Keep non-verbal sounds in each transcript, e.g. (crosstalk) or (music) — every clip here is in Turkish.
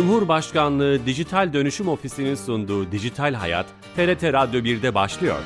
Cumhurbaşkanlığı Dijital Dönüşüm Ofisi'nin sunduğu Dijital Hayat, TRT Radyo 1'de başlıyor.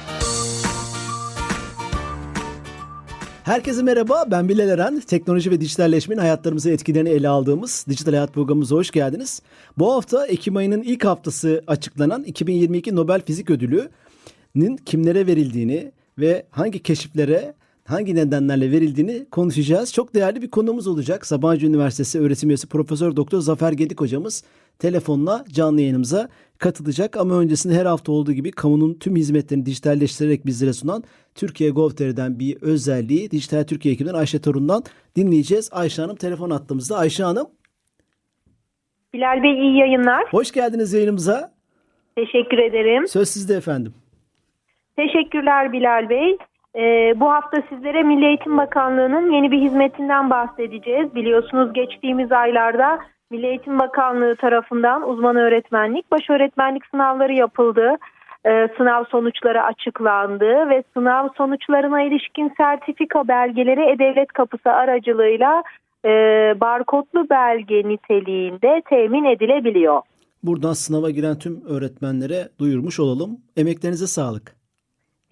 Herkese merhaba, ben Bilal Eren. Teknoloji ve dijitalleşmenin hayatlarımıza etkilerini ele aldığımız Dijital Hayat programımıza hoş geldiniz. Bu hafta Ekim ayının ilk haftası açıklanan 2022 Nobel Fizik Ödülü'nün kimlere verildiğini ve hangi keşiflere, hangi nedenlerle verildiğini konuşacağız. Çok değerli bir konuğumuz olacak. Sabancı Üniversitesi öğretim üyesi Profesör Doktor Zafer Gedik hocamız telefonla canlı yayınımıza katılacak. Ama öncesinde her hafta olduğu gibi kamunun tüm hizmetlerini dijitalleştirerek bizlere sunan Türkiye Gov.tr'den bir özelliği Dijital Türkiye ekibinden Ayşe Torun'dan dinleyeceğiz. Ayşe Hanım telefon attığımızda. Ayşe Hanım Bilal Bey iyi yayınlar. hoş geldiniz yayınımıza. Teşekkür ederim. Söz sizde efendim. Teşekkürler Bilal Bey. Ee, bu hafta sizlere Milli Eğitim Bakanlığı'nın yeni bir hizmetinden bahsedeceğiz. Biliyorsunuz geçtiğimiz aylarda Milli Eğitim Bakanlığı tarafından uzman öğretmenlik, baş öğretmenlik sınavları yapıldı. Ee, sınav sonuçları açıklandı ve sınav sonuçlarına ilişkin sertifika belgeleri E-Devlet Kapısı aracılığıyla e, barkodlu belge niteliğinde temin edilebiliyor. Buradan sınava giren tüm öğretmenlere duyurmuş olalım. Emeklerinize sağlık.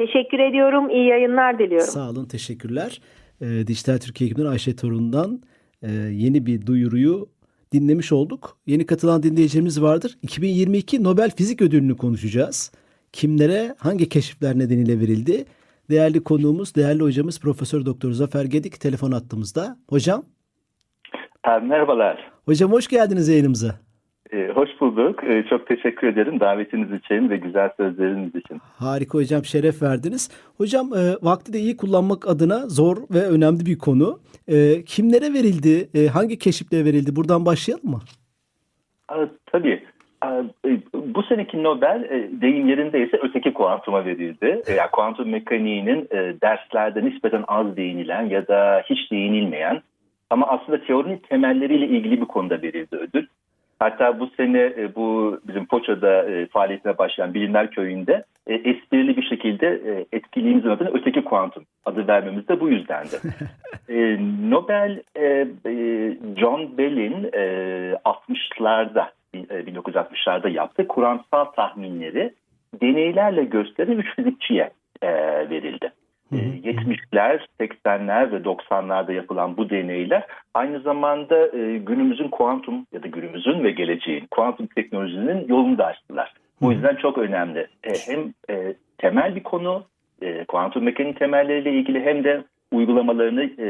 Teşekkür ediyorum. İyi yayınlar diliyorum. Sağ olun, teşekkürler. Ee, Dijital Türkiye ekibinden Ayşe Torun'dan e, yeni bir duyuruyu dinlemiş olduk. Yeni katılan dinleyicilerimiz vardır. 2022 Nobel Fizik Ödülünü konuşacağız. Kimlere, hangi keşifler nedeniyle verildi? Değerli konuğumuz, değerli hocamız Profesör Doktor Zafer Gedik telefon attığımızda. Hocam, Ha, Merhabalar. hocam hoş geldiniz yayınımıza. Ee, hoş bulduk. Ee, çok teşekkür ederim davetiniz için ve güzel sözleriniz için. Harika hocam şeref verdiniz. Hocam e, vakti de iyi kullanmak adına zor ve önemli bir konu. E, kimlere verildi? E, hangi keşifle verildi? Buradan başlayalım mı? Tabii. Bu seneki Nobel deyim yerindeyse öteki kuantuma verildi. Yani kuantum mekaniğinin derslerde nispeten az değinilen ya da hiç değinilmeyen ama aslında teorinin temelleriyle ilgili bir konuda verildi ödül. Hatta bu sene e, bu bizim Foça'da e, faaliyetine başlayan Bilimler Köyü'nde e, esprili bir şekilde e, etkinliğimizin adına öteki kuantum adı vermemiz de bu yüzdendi. (laughs) e, Nobel e, e, John Bell'in e, 60'larda e, 1960'larda yaptığı kuramsal tahminleri deneylerle gösteren üç fizikçiye e, verildi. E, 70'ler, 80'ler ve 90'larda yapılan bu deneyler aynı zamanda e, günümüzün kuantum ya da günümüzün ve geleceğin kuantum teknolojisinin yolunu da açtılar. Bu yüzden çok önemli. E, hem e, temel bir konu, kuantum mekaniği temelleriyle ilgili hem de uygulamalarını e,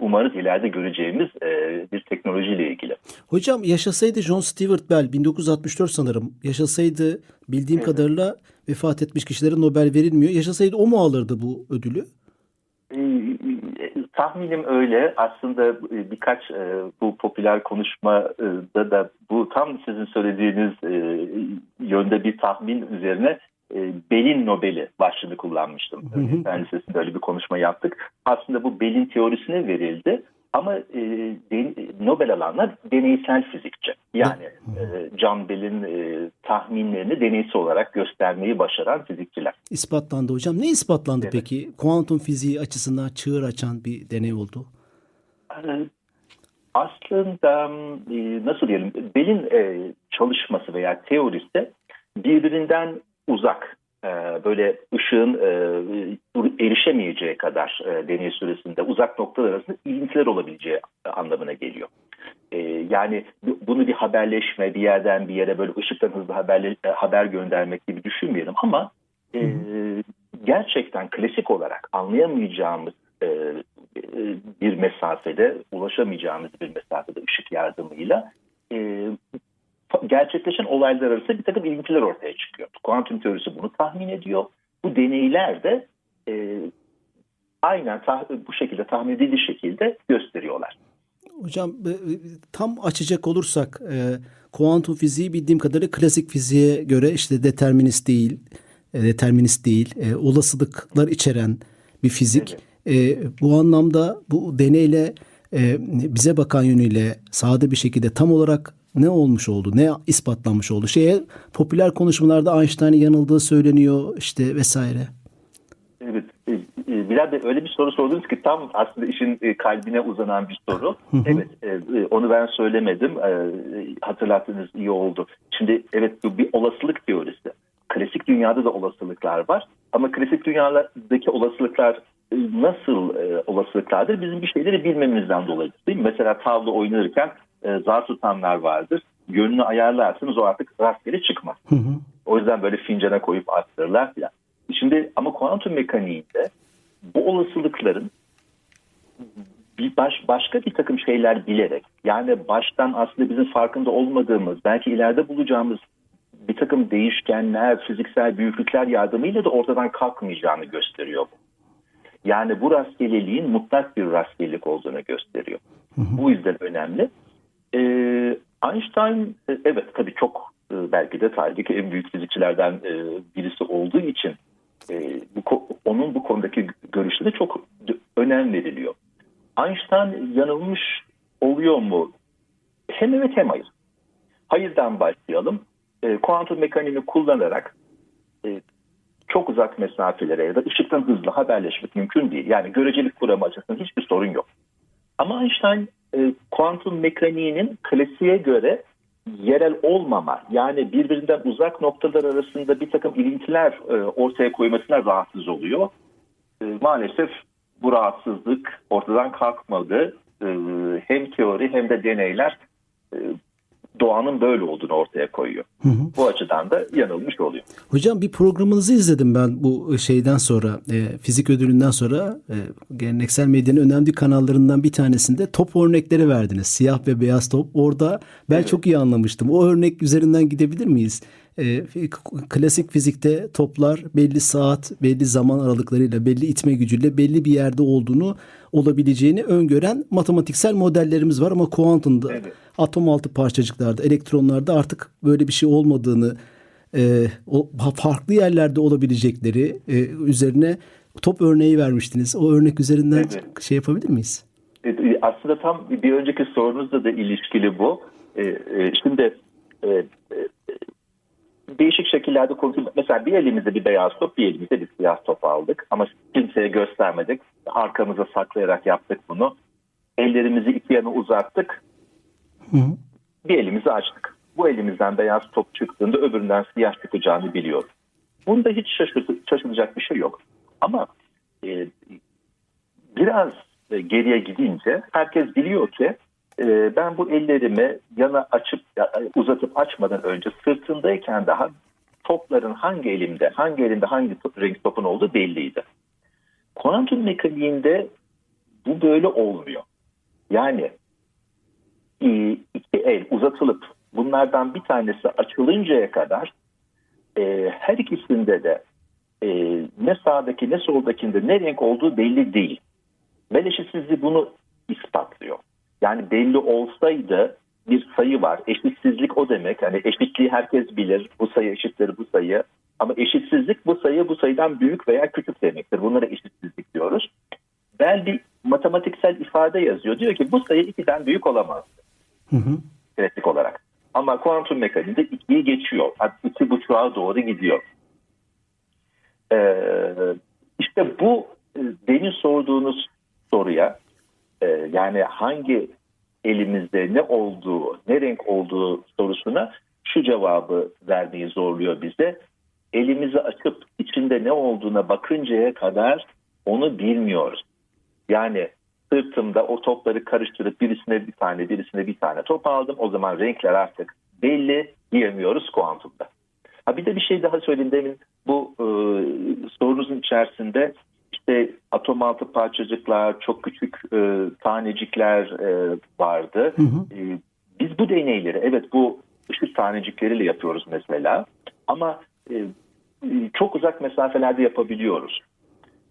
umarız ileride göreceğimiz e, bir teknolojiyle ilgili. Hocam yaşasaydı John Stewart Bell 1964 sanırım. Yaşasaydı bildiğim kadarıyla vefat etmiş kişilere Nobel verilmiyor. Yaşasaydı o mu alırdı bu ödülü? E, e, tahminim öyle. Aslında e, birkaç e, bu popüler konuşmada da bu tam sizin söylediğiniz e, yönde bir tahmin üzerine e, Bell'in Nobel'i başlığını kullanmıştım. Fen Lisesi'nde öyle bir konuşma yaptık. Aslında bu Bell'in teorisine verildi. Ama e, de- Nobel alanlar deneysel fizikçi. Yani e, John Bell'in e, tahminlerini deneysel olarak göstermeyi başaran fizikçiler. İspatlandı hocam. Ne ispatlandı Evet. peki? Kuantum fiziği açısından çığır açan bir deney oldu. Ee, Aslında e, nasıl diyelim Bell'in e, çalışması veya teorisi birbirinden uzak e, böyle ışığın e, erişemeyeceği kadar e, deney süresinde uzak noktalar arasında ilintiler olabileceği anlamına geliyor. E, Yani bu- bunu bir haberleşme bir yerden bir yere böyle ışıktan hızlı haberle, e, haber göndermek gibi düşünmeyelim ama e, gerçekten klasik olarak anlayamayacağımız e, e, bir mesafede ulaşamayacağımız bir mesafede ışık yardımıyla e, gerçekleşen olaylar arasında bir takım ilintiler ortaya çıkıyor. Kuantum teorisi bunu tahmin ediyor. Bu deneyler de e, aynen bu şekilde tahmin edildiği şekilde gösteriyorlar. Hocam e, tam açacak olursak e, kuantum fiziği bildiğim kadarıyla klasik fiziğe göre işte determinist değil, e, determinist değil, e, olasılıklar içeren bir fizik. E, bu anlamda bu deneyle e, bize bakan yönüyle sade bir şekilde tam olarak ne olmuş oldu, ne ispatlanmış oldu? Şeye popüler konuşmalarda Einstein'ın yanıldığı söyleniyor işte vesaire. Evet. e, e, Bilal Bey öyle bir soru sordunuz ki tam aslında işin e, kalbine uzanan bir soru. Evet onu ben söylemedim. Hatırlattığınız iyi oldu. Şimdi evet bu bir olasılık teorisi. Klasik dünyada da olasılıklar var. Ama klasik dünyadaki olasılıklar nasıl olasılıklardır? Bizim bir şeyleri bilmemizden dolayı. Değil mi? Mesela tavla oynarken e, zar tutanlar vardır. Yönünü ayarlarsınız o artık rastgele çıkmaz. Hı hı. O yüzden böyle fincana koyup arttırırlar filan. Şimdi ama kuantum mekaniğinde bu olasılıkların bir baş, başka bir takım şeyler bilerek yani baştan aslında bizim farkında olmadığımız belki ileride bulacağımız bir takım değişkenler, fiziksel büyüklükler yardımıyla da ortadan kalkmayacağını gösteriyor bu. Yani bu rastgeleliğin mutlak bir rastgelelik olduğunu gösteriyor. Bu yüzden önemli. Ee, Einstein e, evet tabii çok e, belki de tarihteki en büyük fizikçilerden e, birisi olduğu için e, bu, onun bu konudaki görüşlerine çok önem veriliyor. Einstein yanılmış oluyor mu? Hem evet hem hayır. Hayırdan başlayalım. Kuantum mekaniğini kullanarak çok uzak mesafelere ya da ışıktan hızlı haberleşmek mümkün değil. Yani görecelik kuramı açısından hiçbir sorun yok. Ama Einstein e, kuantum mekaniğinin klasiğe göre yerel olmama yani birbirinden uzak noktalar arasında bir takım ilintiler e, ortaya koymasına rahatsız oluyor. E, maalesef bu rahatsızlık ortadan kalkmadı. Hem teori hem de deneyler doğanın böyle olduğunu ortaya koyuyor. Bu açıdan da yanılmış oluyor. Hocam bir programınızı izledim ben bu şeyden sonra e, fizik ödülünden sonra e, geleneksel medyanın önemli kanallarından bir tanesinde top örnekleri verdiniz. Siyah ve beyaz top. Orada ben çok iyi anlamıştım. O örnek üzerinden gidebilir miyiz? E, klasik fizikte toplar belli saat, belli zaman aralıklarıyla, belli itme gücüyle belli bir yerde olduğunu olabileceğini öngören matematiksel modellerimiz var ama kuantumda Evet. Atom altı parçacıklarda, elektronlarda artık böyle bir şey olmadığını, e, o farklı yerlerde olabilecekleri e, üzerine top örneği vermiştiniz. O örnek üzerinden Evet. şey yapabilir miyiz? E, Aslında tam bir önceki sorunuzla da ilişkili bu. E, e, Şimdi e, e, değişik şekillerde konuşuyoruz. Mesela bir elimizde bir beyaz top, bir elimizde bir siyah top aldık. Ama kimseye göstermedik. Arkamıza saklayarak yaptık bunu. Ellerimizi iki yana uzattık. Hı. Bir elimizi açtık. Bu elimizden beyaz top çıktığında öbüründen siyah çıkacağını biliyoruz. Bunda hiç şaşılacak bir şey yok. Ama e, biraz e, geriye gidince herkes biliyor ki e, ben bu ellerimi yana açıp uzatıp açmadan önce sırtındayken daha topların hangi elimde, hangi elinde hangi top- renk topun olduğu belliydi. Kuantum mekaniğinde bu böyle olmuyor. Yani iki el uzatılıp bunlardan bir tanesi açılıncaya kadar e, her ikisinde de e, ne sağdaki ne soldakinde ne renk olduğu belli değil. Bel eşitsizliği bunu ispatlıyor. Yani belli olsaydı bir sayı var. Eşitsizlik o demek. Hani eşitliği herkes bilir. Bu sayı eşittir bu sayı. Ama eşitsizlik bu sayı bu sayıdan büyük veya küçük demektir. Bunlara eşitsizlik diyoruz. Bel bir matematiksel ifade yazıyor. Diyor ki bu sayı ikiden büyük olamaz Hı olarak. Ama kuantum mekaniğinde ikiyi geçiyor. Hatta iki buçuğa doğru gidiyor. Ee, işte bu demin sorduğunuz soruya e, yani hangi elimizde ne olduğu, ne renk olduğu sorusuna şu cevabı vermeyi zorluyor bize. Elimizi açıp içinde ne olduğuna bakıncaya kadar onu bilmiyoruz. Yani sırtımda o topları karıştırıp birisine bir tane birisine bir tane top aldım. O zaman renkler artık belli diyemiyoruz kuantumda. Ha bir de bir şey daha söyleyeyim demin bu e, sorunuzun içerisinde işte atom altı parçacıklar, çok küçük e, tanecikler e, vardı. Hı hı. E, biz bu deneyleri evet bu ışık tanecikleriyle yapıyoruz mesela ama e, e, çok uzak mesafelerde yapabiliyoruz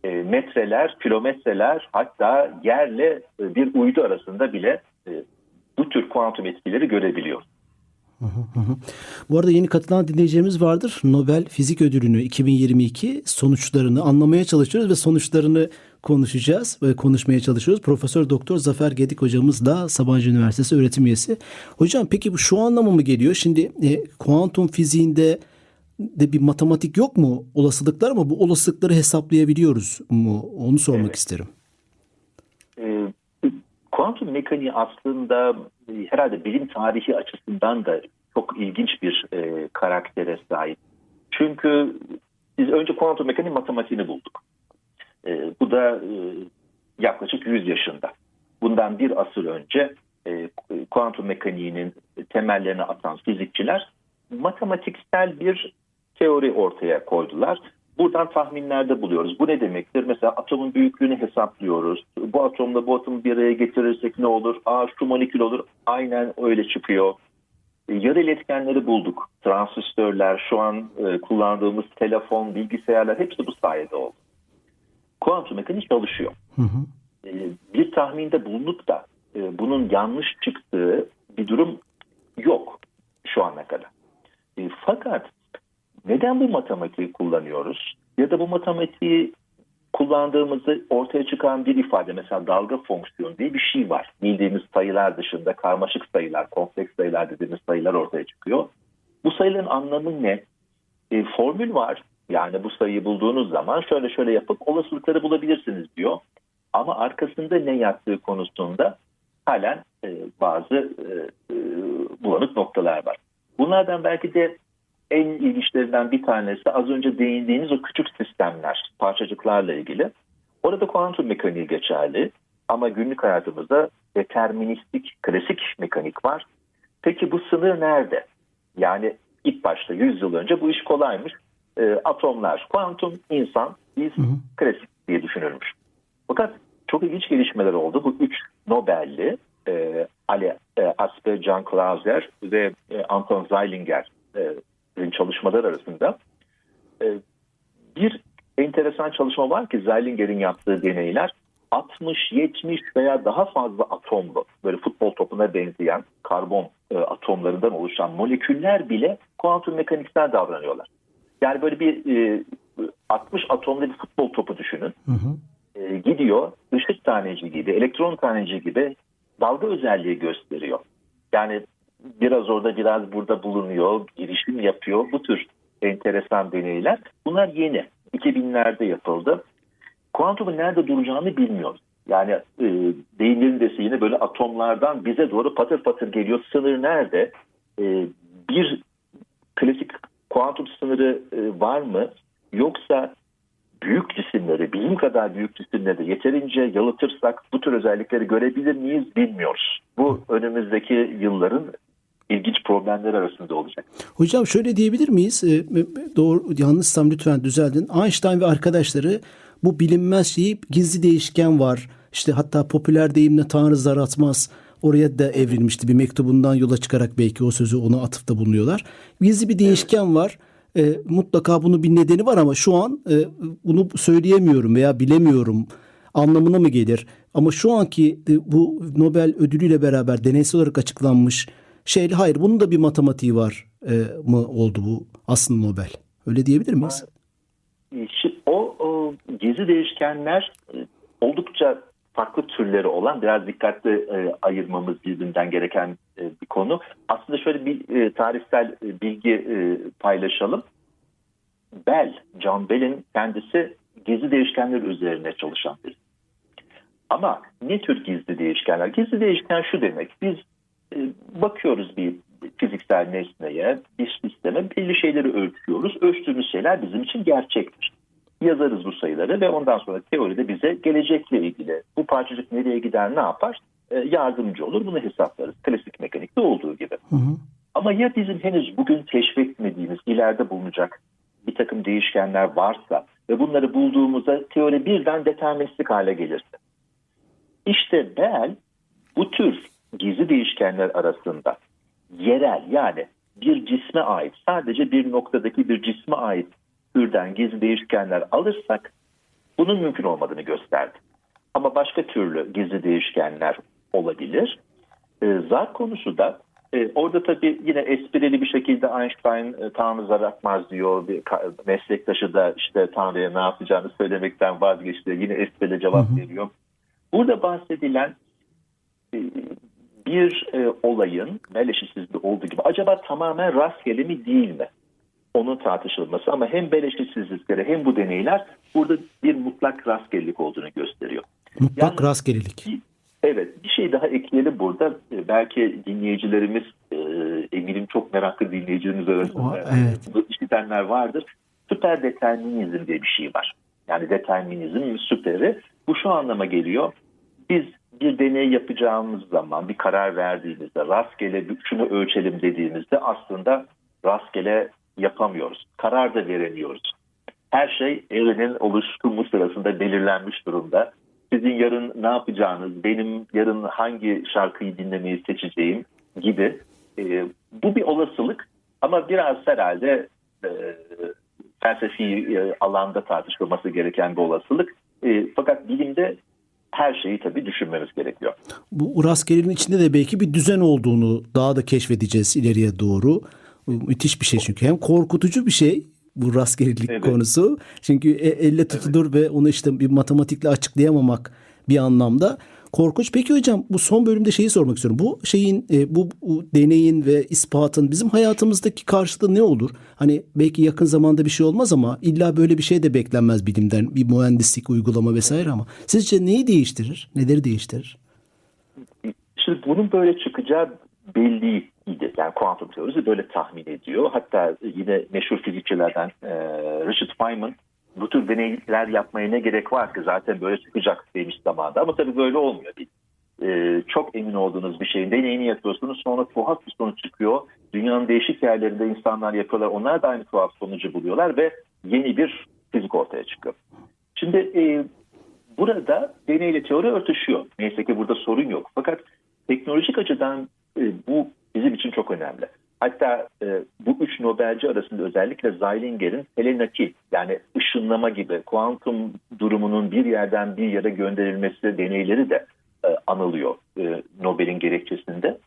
e, metreler, kilometreler hatta yerle e, bir uydu arasında bile e, bu tür kuantum etkileri görebiliyor. Bu arada yeni katılan dinleyicilerimiz vardır. Nobel Fizik Ödülünü 2022 sonuçlarını anlamaya çalışıyoruz ve sonuçlarını konuşacağız ve konuşmaya çalışıyoruz. Profesör Doktor Zafer Gedik hocamız da Sabancı Üniversitesi öğretim üyesi. Hocam peki bu şu anlama mı geliyor? Şimdi e, kuantum fiziğinde de bir matematik yok mu? Olasılıklar ama bu olasılıkları hesaplayabiliyoruz mu? Onu sormak Evet. isterim. E, kuantum mekaniği aslında e, herhalde bilim tarihi açısından da çok ilginç bir e, karaktere sahip. Çünkü biz önce kuantum mekaniği matematiğini bulduk. E, bu da e, yaklaşık 100 yaşında. Bundan bir asır önce e, kuantum mekaniğinin temellerini atan fizikçiler matematiksel bir teori ortaya koydular. Buradan tahminlerde buluyoruz. Bu ne demektir? Mesela atomun büyüklüğünü hesaplıyoruz. Bu atomla bu atomu bir araya getirirsek ne olur? Aa şu molekül olur. Aynen öyle çıkıyor. E, Yarı iletkenleri bulduk. Transistörler, şu an e, kullandığımız telefon, bilgisayarlar hepsi bu sayede oldu. Kuantum mekaniği çalışıyor. Hı hı. E, bir tahminde bulunup da e, bunun yanlış çıktığı bir durum yok şu ana kadar. E, Fakat neden bu matematiği kullanıyoruz? Ya da bu matematiği kullandığımızda ortaya çıkan bir ifade mesela dalga fonksiyonu diye bir şey var. Bildiğimiz sayılar dışında karmaşık sayılar, kompleks sayılar dediğimiz sayılar ortaya çıkıyor. Bu sayıların anlamı ne? E, formül var. Yani bu sayıyı bulduğunuz zaman şöyle şöyle yapıp olasılıkları bulabilirsiniz diyor. Ama arkasında ne yattığı konusunda halen e, bazı e, e, bulanık noktalar var. Bunlardan belki de en ilginçlerinden bir tanesi az önce değindiğiniz o küçük sistemler, parçacıklarla ilgili. Orada kuantum mekaniği geçerli ama günlük hayatımızda deterministik, klasik mekanik var. Peki bu sınır nerede? Yani ilk başta 100 yıl önce bu iş kolaymış. E, atomlar, kuantum, insan, biz klasik diye düşünülmüş. Fakat çok ilginç gelişmeler oldu. Bu üç Nobel'li e, Ali e, Asper, John Clauser ve e, Anton Zeilinger'in çalışmaları arasında e, bir enteresan çalışma var ki Zeilinger'in yaptığı deneyler 60, 70 veya daha fazla atomlu böyle futbol topuna benzeyen karbon e, atomlarından oluşan moleküller bile kuantum mekaniksel davranıyorlar. Yani böyle bir e, 60 atomlu bir futbol topu düşünün Hı hı. e, gidiyor ışık taneci gibi, elektron taneci gibi dalga özelliği gösteriyor. Yani biraz orada biraz burada bulunuyor, girişim yapıyor. Bu tür enteresan deneyler. Bunlar yeni. 2000'lerde yapıldı. Kuantumun nerede duracağını bilmiyoruz. Yani e, deyimlerin desi yine böyle atomlardan bize doğru patır patır geliyor. Sınır nerede? E, bir klasik kuantum sınırı e, var mı? Yoksa büyük cisimleri, bilim kadar büyük cisimleri yeterince yalıtırsak bu tür özellikleri görebilir miyiz bilmiyoruz. Bu önümüzdeki yılların ilginç problemleri arasında olacak. Hocam şöyle diyebilir miyiz? E, doğru yanlışsam lütfen düzeltin. Einstein ve arkadaşları bu bilinmez şeyi gizli değişken var. İşte hatta popüler deyimle Tanrı zar atmaz. Oraya da evrilmişti bir mektubundan yola çıkarak belki o sözü ona atıfta bulunuyorlar. Gizli bir değişken var. E, mutlaka bunun bir nedeni var ama şu an e, bunu söyleyemiyorum veya bilemiyorum anlamına mı gelir? Ama şu anki e, bu Nobel ödülüyle beraber deneysel olarak açıklanmış şey hayır bunun da bir matematiği var e, mı oldu bu aslında Nobel? Öyle diyebilir miyiz? O, o gizli değişkenler e, oldukça farklı türleri olan biraz dikkatli e, ayırmamız birbirinden gereken e, bir konu. Aslında şöyle bir e, tarihsel e, bilgi e, paylaşalım. Bell, John Bell'in kendisi gizli değişkenler üzerine çalışan biri. Ama ne tür gizli değişkenler? Gizli değişken şu demek. Biz bakıyoruz bir fiziksel nesneye, bir sisteme belli şeyleri ölçüyoruz. Ölçtüğümüz şeyler bizim için gerçektir. Yazarız bu sayıları ve ondan sonra teoride bize gelecekle ilgili bu parçacık nereye gider ne yapar e, yardımcı olur. Bunu hesaplarız. Klasik mekanikte olduğu gibi. Hı hı. Ama ya bizim henüz bugün keşfetmediğimiz, ileride bulunacak bir takım değişkenler varsa ve bunları bulduğumuzda teori birden deterministik hale gelirse. İşte Bell bu tür değişkenler arasında yerel yani bir cisme ait sadece bir noktadaki bir cisme ait türden gizli değişkenler alırsak bunun mümkün olmadığını gösterdi. Ama başka türlü gizli değişkenler olabilir. E, zar konusu da e, orada tabii yine esprili bir şekilde Einstein e, Tanrı zar atmaz diyor. Bir meslektaşı da işte Tanrı'ya ne yapacağını söylemekten vazgeçti. Yine esprili cevap veriyor. Burada bahsedilen e, bir e, olayın Meleş'in olduğu gibi acaba tamamen rastgele mi değil mi? onun tartışılması ama hem beleşitsizlikleri hem bu deneyler burada bir mutlak rastgelelik olduğunu gösteriyor. Mutlak Yani- rastgelelik. Evet bir şey daha ekleyelim burada. Ee, Belki dinleyicilerimiz e, eminim çok meraklı dinleyicilerimiz arasında O- evet. bu işitenler vardır. Süper determinizm diye bir şey var. Yani determinizm süperi. Bu şu anlama geliyor. Biz bir deney yapacağımız zaman bir karar verdiğimizde rastgele şunu ölçelim dediğimizde aslında rastgele yapamıyoruz. Karar da veremiyoruz. Her şey evrenin oluşumu sırasında belirlenmiş durumda. Sizin yarın ne yapacağınız, benim yarın hangi şarkıyı dinlemeyi seçeceğim gibi. E, bu bir olasılık ama biraz herhalde e, felsefi e, alanda tartışılması gereken bir olasılık. E, fakat bilimde her şeyi tabii düşünmemiz gerekiyor. Bu rastgelenin içinde de belki bir düzen olduğunu daha da keşfedeceğiz ileriye doğru. Müthiş bir şey çünkü. Hem korkutucu bir şey bu rastgelelik Evet. konusu. Çünkü e- elle tutulur ve onu işte bir matematikle açıklayamamak bir anlamda korkunç. Peki hocam bu son bölümde şeyi sormak istiyorum. Bu şeyin e, bu, bu deneyin ve ispatın bizim hayatımızdaki karşılığı ne olur? Hani belki yakın zamanda bir şey olmaz ama illa böyle bir şey de beklenmez bilimden. Bir mühendislik uygulama vesaire ama sizce neyi değiştirir? Neleri değiştirir? Şimdi bunun böyle çıkacağı belliydi. Yani kuantum teorisi böyle tahmin ediyor. Hatta yine meşhur fizikçilerden e, Richard Feynman bu tür deneyler yapmaya ne gerek var ki zaten böyle çıkacak demiş zamanda. Ama tabii böyle olmuyor. E, çok emin olduğunuz bir şeyin deneyini yapıyorsunuz sonra tuhaf bir sonuç çıkıyor. Dünyanın değişik yerlerinde insanlar yapıyorlar. Onlar da aynı tuhaf sonucu buluyorlar ve yeni bir fizik ortaya çıkıyor. Şimdi e, burada deneyle teori örtüşüyor. Neyse ki burada sorun yok. Fakat teknolojik açıdan e, bu bizim için çok önemli. Hatta e, bu üç Nobelci arasında özellikle Zeilinger'in telenaki yani ışınlama gibi kuantum durumunun bir yerden bir yere gönderilmesi deneyleri de e, anılıyor e, Nobel'in gerekçesinde.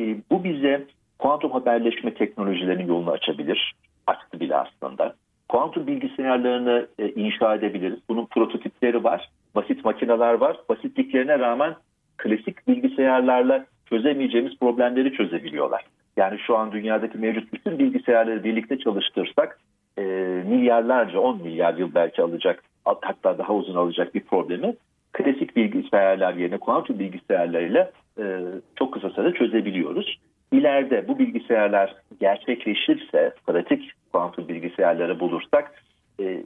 E, bu bize kuantum haberleşme teknolojilerinin yolunu açabilir. Açtı bile aslında. Kuantum bilgisayarlarını e, inşa edebiliriz. Bunun prototipleri var. Basit makineler var. Basitliklerine rağmen klasik bilgisayarlarla çözemeyeceğimiz problemleri çözebiliyorlar. Yani şu an dünyadaki mevcut bütün bilgisayarları birlikte çalıştırsak e, milyarlarca, 10 milyar yıl belki alacak, hatta daha uzun alacak bir problemi klasik bilgisayarlar yerine kuantum bilgisayarlarıyla e, çok kısa sürede çözebiliyoruz. İleride bu bilgisayarlar gerçekleşirse, pratik kuantum bilgisayarları bulursak, e,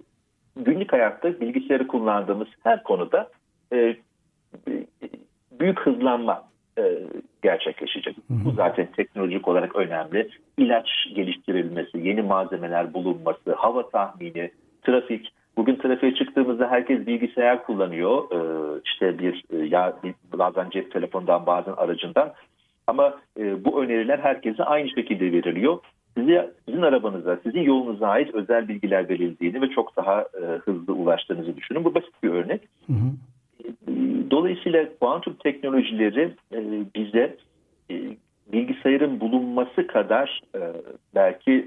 günlük hayatta bilgisayarı kullandığımız her konuda e, büyük hızlanma e, gerçekleşecek. Bu zaten teknolojik olarak önemli. İlaç geliştirilmesi, yeni malzemeler bulunması, hava tahmini, trafik. Bugün trafiğe çıktığımızda herkes bilgisayar kullanıyor. E, işte bir e, ya bazen cep telefonundan bazen aracından. Ama e, bu öneriler herkese aynı şekilde veriliyor. Size, sizin arabanıza, sizin yolunuza ait özel bilgiler verildiğini ve çok daha e, hızlı ulaştığınızı düşünün. Bu basit bir örnek. Hı hı. Dolayısıyla kuantum teknolojileri e, bize e, bilgisayarın bulunması kadar e, belki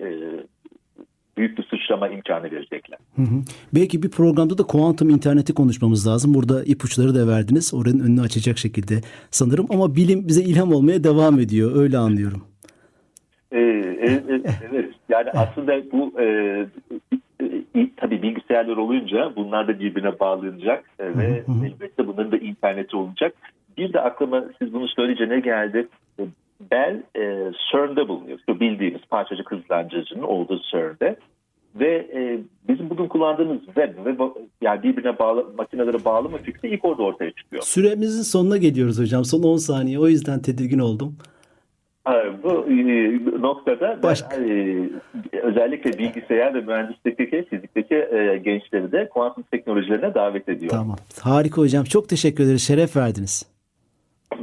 büyük bir sıçrama imkanı verecekler. Hı hı. Belki bir programda da kuantum interneti konuşmamız lazım. Burada ipuçları da verdiniz. Oranın önünü açacak şekilde sanırım. Ama bilim bize ilham olmaya devam ediyor. Öyle anlıyorum. E, e, e, evet yani aslında bu e, bilgisayarlar olunca bunlar da birbirine bağlanacak e, ve elbette bunların da interneti olacak. Bir de aklıma siz bunu söyleyince ne geldi? E, Bell e, CERN'de bulunuyor. Şu bildiğimiz parçacık hızlandırıcının olduğu CERN'de. Ve e, bizim bugün kullandığımız web ve yani birbirine bağlı makinelere bağlama fikri ilk orada ortaya çıkıyor. Süremizin sonuna geliyoruz hocam. Son 10 saniye. O yüzden tedirgin oldum. Bu e, noktada ben, Başka. e, özellikle bilgisayar ve mühendislikteki, fizikteki e, gençleri de kuantum teknolojilerine davet ediyorum. Tamam. Harika hocam. Çok teşekkür ederiz. Şeref verdiniz.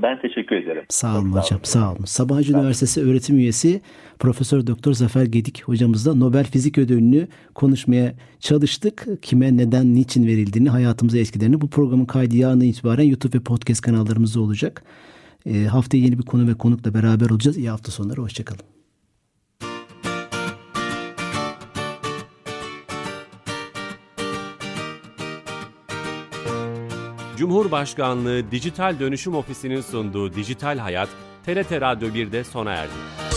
Ben teşekkür ederim. Sağ olun Çok hocam. Sağ olun. Sabancı Üniversitesi öğretim üyesi Profesör Doktor Zafer Gedik hocamızla Nobel Fizik Ödülünü konuşmaya çalıştık. Kime, neden, niçin verildiğini, hayatımıza etkilerini. Bu programın kaydı yarından itibaren YouTube ve podcast kanallarımızda olacak. E, haftaya yeni bir konu ve konukla beraber olacağız. İyi hafta sonları. Hoşçakalın. Cumhurbaşkanlığı Dijital Dönüşüm Ofisi'nin sunduğu Dijital Hayat, TRT Radyo 1'de sona erdi.